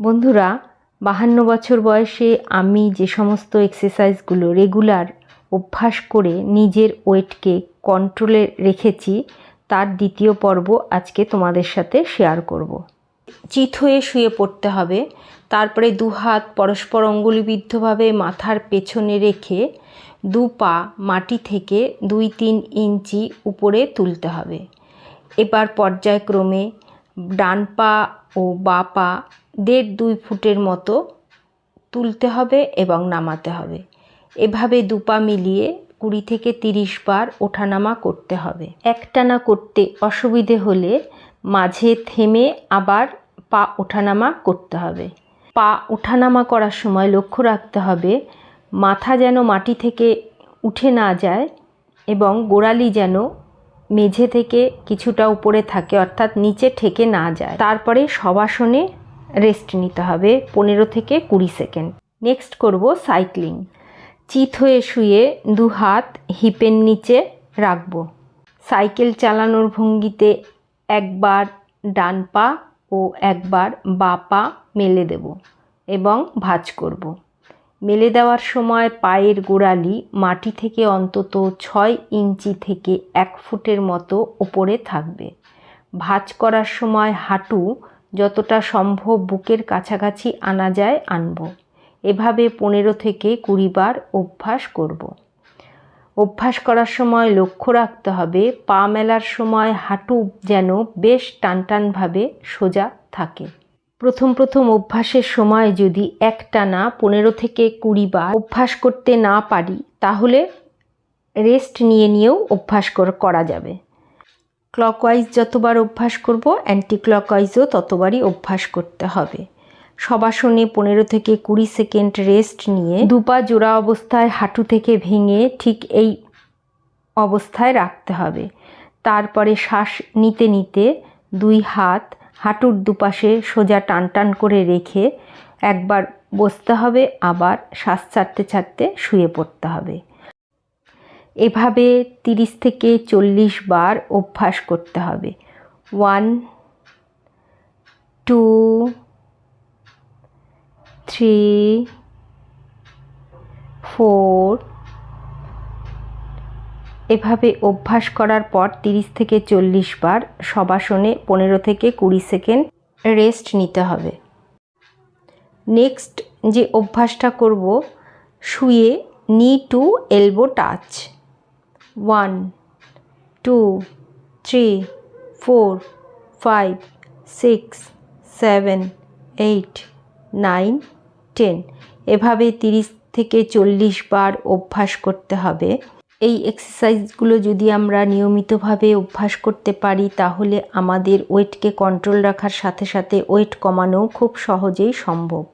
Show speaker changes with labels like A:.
A: বন্ধুরা, বাহান্ন বছর বয়সে আমি যে সমস্ত এক্সারসাইজগুলো রেগুলার অভ্যাস করে নিজের ওয়েটকে কন্ট্রোলে রেখেছি, তার দ্বিতীয় পর্ব আজকে তোমাদের সাথে শেয়ার করব। চিত হয়ে শুয়ে পড়তে হবে, তারপরে দু হাত পরস্পর অঙ্গুলিবিদ্ধভাবে মাথার পেছনে রেখে দু পা মাটি থেকে দুই তিন ইঞ্চি উপরে তুলতে হবে এবার পর্যায়ক্রমে ডান পা ও বা পা দেড় দুই ফুটের মতো তুলতে হবে এবং নামাতে হবে। এভাবে দুপা মিলিয়ে কুড়ি থেকে তিরিশ বার ওঠানামা করতে হবে। একটানা করতে অসুবিধে হলে মাঝে থেমে আবার পা ওঠানামা করতে হবে। পা ওঠানামা করার সময় লক্ষ্য রাখতে হবে, মাথা যেন মাটি থেকে উঠে না যায় এবং গোড়ালি যেন মেঝে থেকে কিছুটা উপরে থাকে অর্থাৎ নিচে ঠেকে না যায়। তারপরে সবাসনে রেস্ট নিতে হবে পনেরো থেকে কুড়ি সেকেন্ড। নেক্সট করব সাইক্লিং। চিত হয়ে শুয়ে দু হাত হিপের নিচে রাখব। সাইকেল চালানোর ভঙ্গিতে একবার ডান পা ও একবার বা পা মেলে দেব এবং ভাজ করব। মেলে দেওয়ার সময় পায়ের গোড়ালি মাটি থেকে অন্তত ছয় ইঞ্চি থেকে এক ফুটের মতো ওপরে থাকবে। ভাঁজ করার সময় হাঁটু যতটা সম্ভব বুকের কাছাকাছি আনা যায় আনব। এভাবে পনেরো থেকে কুড়ি বার অভ্যাস করব। অভ্যাস করার সময় লক্ষ্য রাখতে হবে, পা মেলার সময় হাঁটু যেন বেশ টানটানভাবে সোজা থাকে। প্রথম প্রথম অভ্যাসের সময় যদি একটানা পনেরো থেকে কুড়ি বার অভ্যাস করতে না পারি, তাহলে রেস্ট নিয়ে নিয়েও অভ্যাস করা যাবে। ক্লকওয়াইজ যতবার অভ্যাস করব অ্যান্টি ক্লকওয়াইজও ততবারই অভ্যাস করতে হবে। সবাসনে পনেরো থেকে কুড়ি সেকেন্ড রেস্ট নিয়ে দুপা জোড়া অবস্থায় হাঁটু থেকে ভেঙে ঠিক এই অবস্থায় রাখতে হবে। তারপরে শ্বাস নিতে নিতে দুই হাত হাঁটুর দুপাশে সোজা টান টান করে রেখে একবার বসতে হবে, আবার শ্বাস ছাড়তে ছাড়তে শুয়ে পড়তে হবে। এভাবে তিরিশ থেকে চল্লিশ বার অভ্যাস করতে হবে। One, two, three, four. এভাবে অভ্যাস করার পর তিরিশ থেকে চল্লিশ বার সবাসনে পনেরো থেকে কুড়ি সেকেন্ড রেস্ট নিতে হবে। নেক্সট যে অভ্যাসটা করব, শুয়ে knee to elbow touch one, two, three, four, five, six, seven, eight, nine, ten. এভাবে তিরিশ থেকে চল্লিশ বার অভ্যাস করতে হবে। এই এক্সারসাইজগুলো যদি আমরা নিয়মিতভাবে অভ্যাস করতে পারি, তাহলে আমাদের ওয়েটকে কন্ট্রোল রাখার সাথে সাথে ওয়েট কমানোও খুব সহজেই সম্ভব।